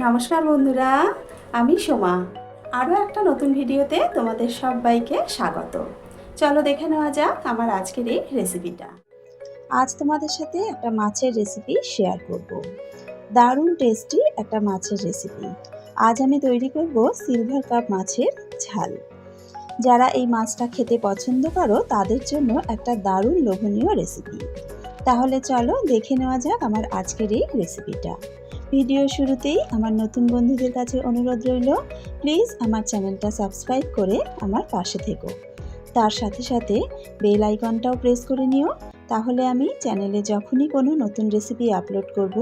নমস্কার বন্ধুরা, আমি সোমা। আরও একটা নতুন ভিডিওতে তোমাদের সবাইকে স্বাগত। চলো দেখে নেওয়া যাক আমার আজকের এই রেসিপিটা। আজ তোমাদের সাথে একটা মাছের রেসিপি শেয়ার করব। দারুণ টেস্টি একটা মাছের রেসিপি। আজ আমি তৈরি করব সিলভার কাপ মাছের ঝাল। যারা এই মাছটা খেতে পছন্দ করো, তাদের জন্য একটা দারুণ লোভনীয় রেসিপি। তাহলে চলো দেখে নেওয়া যাক আমার আজকের এই রেসিপিটা। ভিডিও শুরুতেই আমার নতুন বন্ধুদের কাছে অনুরোধ রইল প্লিজ আমার চ্যানেলটা সাবস্ক্রাইব করে আমার পাশে থেকো। তার সাথে সাথে বেল আইকনটাও প্রেস করে নিও, তাহলে আমি চ্যানেলে যখনই কোনো নতুন রেসিপি আপলোড করব,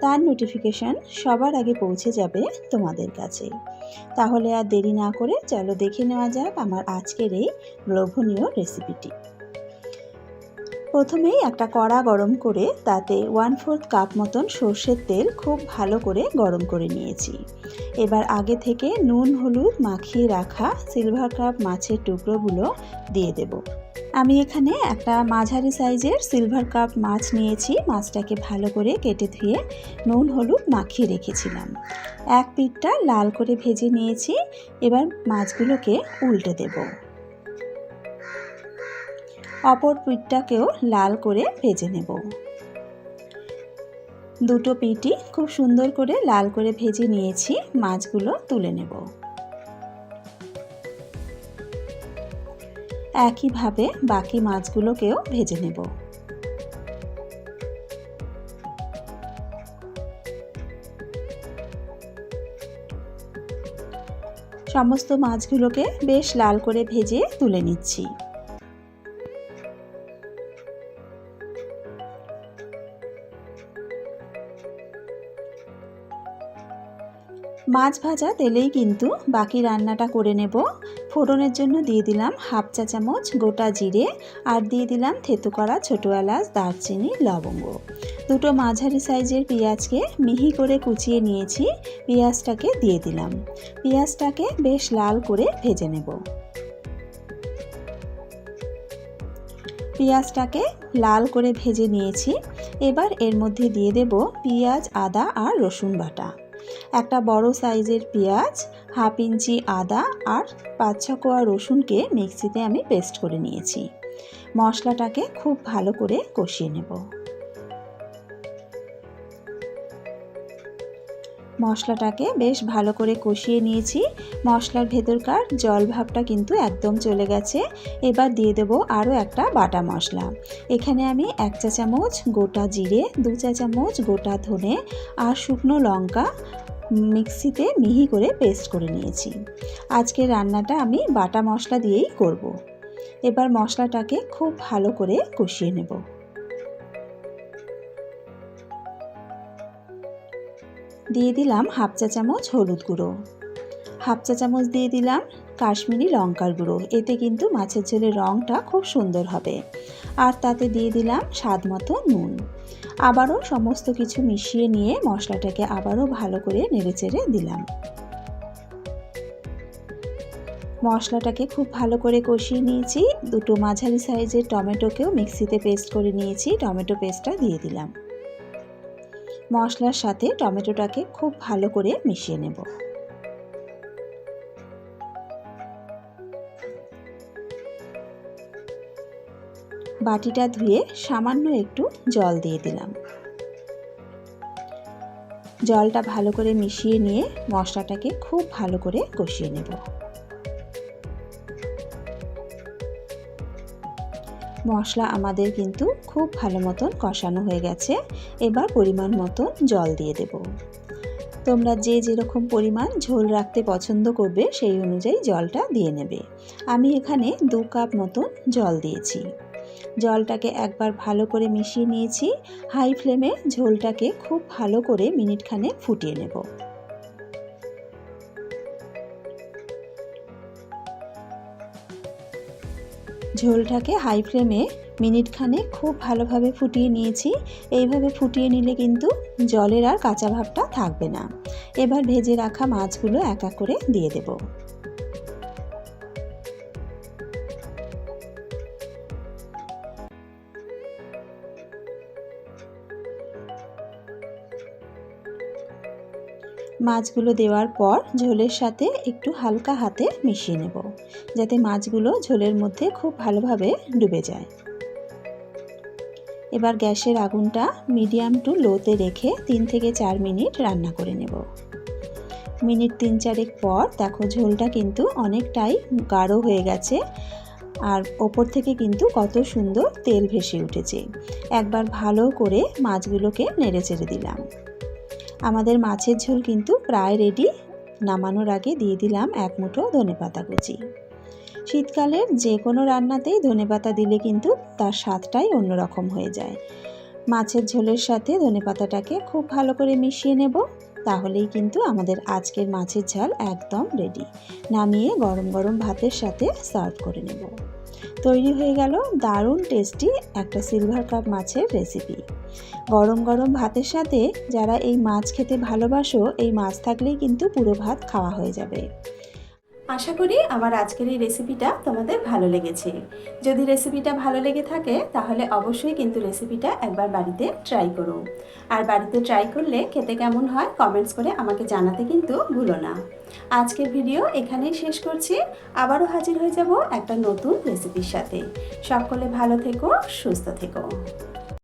তার নোটিফিকেশান সবার আগে পৌঁছে যাবে তোমাদের কাছে। তাহলে আর দেরি না করে চলো দেখে নেওয়া যাক আমার আজকের এই লোভনীয় রেসিপিটি প্রথমেই একটা কড়া গরম করে তাতে ওয়ান ফোর্থ কাপ মতন সর্ষের তেল খুব ভালো করে গরম করে নিয়েছি। এবার আগে থেকে নুন, হলুদ মাখিয়ে রাখা সিলভার কাপ মাছের টুকরোগুলো দিয়ে দেব। আমি এখানে একটা মাঝারি সাইজের সিলভার কাপ মাছ নিয়েছি, মাছটাকে ভালো করে কেটে ধুয়ে নুন, হলুদ মাখিয়ে রেখেছিলাম। এক পিঠটা লাল করে ভেজে নিয়েছি, এবার মাছগুলোকে উল্টে দেবো। অপর পিঠটাকেও লাল করে ভেজে নেব। দুটো পিঠই খুব সুন্দর করে লাল করে ভেজে নিয়েছি, মাছগুলো তুলে নেব। একইভাবে বাকি মাছগুলোকেও ভেজে নেব। সমস্ত মাছগুলোকে বেশ লাল করে ভেজে তুলে নিচ্ছি। মাছ ভাজা তেলেই কিন্তু বাকি রান্নাটা করে নেব। ফোড়নের জন্য দিয়ে দিলাম হাফ চা চামচ গোটা জিরে আর দিয়ে দিলাম থেতু করা ছোটো এলাচ, দারচিনি, লবঙ্গ। দুটো মাঝারি সাইজের পেঁয়াজকে মিহি করে কুচিয়ে নিয়েছি, পেঁয়াজটাকে দিয়ে দিলাম। পেঁয়াজটাকে বেশ লাল করে ভেজে নেব। পেঁয়াজটাকে লাল করে ভেজে নিয়েছি। এবার এর মধ্যে দিয়ে দেব পেঁয়াজ, আদা আর রসুন বাটা। একটা বড় সাইজের পেঁয়াজ, হাফ ইঞ্চি আদা আর পাঁচ ছ কোয়া রসুনকে মিক্সিতে আমি পেস্ট করে নিয়েছি। মশলাটাকে খুব ভালো করে কষিয়ে নেব। মশলাটাকে বেশ ভালো করে কষিয়ে নিয়েছি। মশলার ভেতরকার জল ভাবটা কিন্তু একদম চলে গেছে। এবার দিয়ে দেব আরও একটা বাটা মশলা। এখানে আমি এক চা চামচ গোটা জিরে, দু চা চামচ গোটা ধনে আর শুকনো লঙ্কা মিক্সিতে মিহি করে পেস্ট করে নিয়েছি। আজকে রান্নাটা আমি বাটা মশলা দিয়েই করব। এবার মশলাটাকে খুব ভালো করে কষিয়ে নেব। দিয়ে দিলাম হাফ চা চামচ হলুদ গুঁড়ো। হাফ চা চামচ দিয়ে দিলাম কাশ্মীরি লঙ্কার গুঁড়ো। এতে কিন্তু মাছের ঝোলের রঙটা খুব সুন্দর হবে। আর তাতে দিয়ে দিলাম স্বাদ মতো নুন। আবারও সমস্ত কিছু মিশিয়ে নিয়ে মশলাটাকে আবারও ভালো করে নেড়েচেড়ে দিলাম। মশলাটাকে খুব ভালো করে কষিয়ে নিয়েছি। দুটো মাঝারি সাইজের টমেটোকেও মিক্সিতে পেস্ট করে নিয়েছি। টমেটো পেস্টটা দিয়ে দিলাম। মশলার সাথে টমেটোটাকে খুব ভালো করে মিশিয়ে নেব। বাটিটা ধুয়ে সামান্য একটু জল দিয়ে দিলাম। জলটা ভালো করে মিশিয়ে নিয়ে মশলাটাকে খুব ভালো করে কষিয়ে নেব। মশলা আমাদের কিন্তু খুব ভালো মতন কষানো হয়ে গেছে। এবার পরিমাণ মতন জল দিয়ে দেব। তোমরা যে যেরকম পরিমাণ ঝোল রাখতে পছন্দ করবে সেই অনুযায়ী জলটা দিয়ে নেবে। আমি এখানে দু কাপ মতন জল দিয়েছি। জলটাকে একবার ভালো করে মিশিয়ে নিয়েছি। হাই ফ্লেমে ঝোলটাকে খুব ভালো করে মিনিটখানে ফুটিয়ে নেব। ঝোলটাকে হাই ফ্লেমে মিনিটখানে খুব ভালোভাবে ফুটিয়ে নিয়েছি। এইভাবে ফুটিয়ে নিলে কিন্তু জলের আর কাঁচা ভাবটা থাকবে না। এবার ভেজে রাখা মাছগুলো এক এক করে দিয়ে দেবো। মাছগুলো দেওয়ার পর ঝোলের সাথে একটু হালকা হাতে মিশিয়ে নেব, যাতে মাছগুলো ঝোলের মধ্যে খুব ভালোভাবে ডুবে যায়। এবার গ্যাসের আগুনটা মিডিয়াম টু লোতে রেখে তিন থেকে চার মিনিট রান্না করে নেব। মিনিট তিন চারেক পর দেখো ঝোলটা কিন্তু অনেকটাই গাঢ় হয়ে গেছে আর ওপর থেকে কিন্তু কত সুন্দর তেল ভেসে উঠেছে। একবার ভালো করে মাছগুলোকে নেড়ে চেড়ে দিলাম। আমাদের মাছের ঝোল কিন্তু প্রায় রেডি নামানোর আগে দিয়ে দিলাম এক মুঠো ধনেপাতা কুচি। শীতকালের যে কোনো রান্নাতেই ধনেপাতা দিলে কিন্তু তার স্বাদটাই অন্যরকম হয়ে যায়। মাছের ঝোলের সাথে ধনেপাতাটাকে খুব ভালো করে মিশিয়ে নেব, তাহলেই কিন্তু আমাদের আজকের মাছের ঝাল একদম রেডি নামিয়ে গরম গরম ভাতের সাথে সার্ভ করে নেব। তৈরি হয়ে গেল দারুণ টেস্টি একটা সিলভার কাপ মাছের রেসিপি গরম গরম ভাতের সাথে যারা এই মাছ খেতে ভালোবাসো, এই মাছ থাকলেই কিন্তু পুরো ভাত খাওয়া হয়ে যাবে। আশা করি আমার আজকের এই রেসিপিটা তোমাদের ভালো লেগেছে। যদি রেসিপিটা ভালো লেগে থাকে, তাহলে অবশ্যই কিন্তু রেসিপিটা একবার বাড়িতে ট্রাই করো। আর বাড়িতে ট্রাই করলে খেতে কেমন হয় কমেন্টস করে আমাকে জানাতে কিন্তু ভুলো না। আজকের ভিডিও এখানেই শেষ করছি। আবারও হাজির হয়ে যাব একটা নতুন রেসিপির সাথে। সকলে ভালো থেকো, সুস্থ থেকো।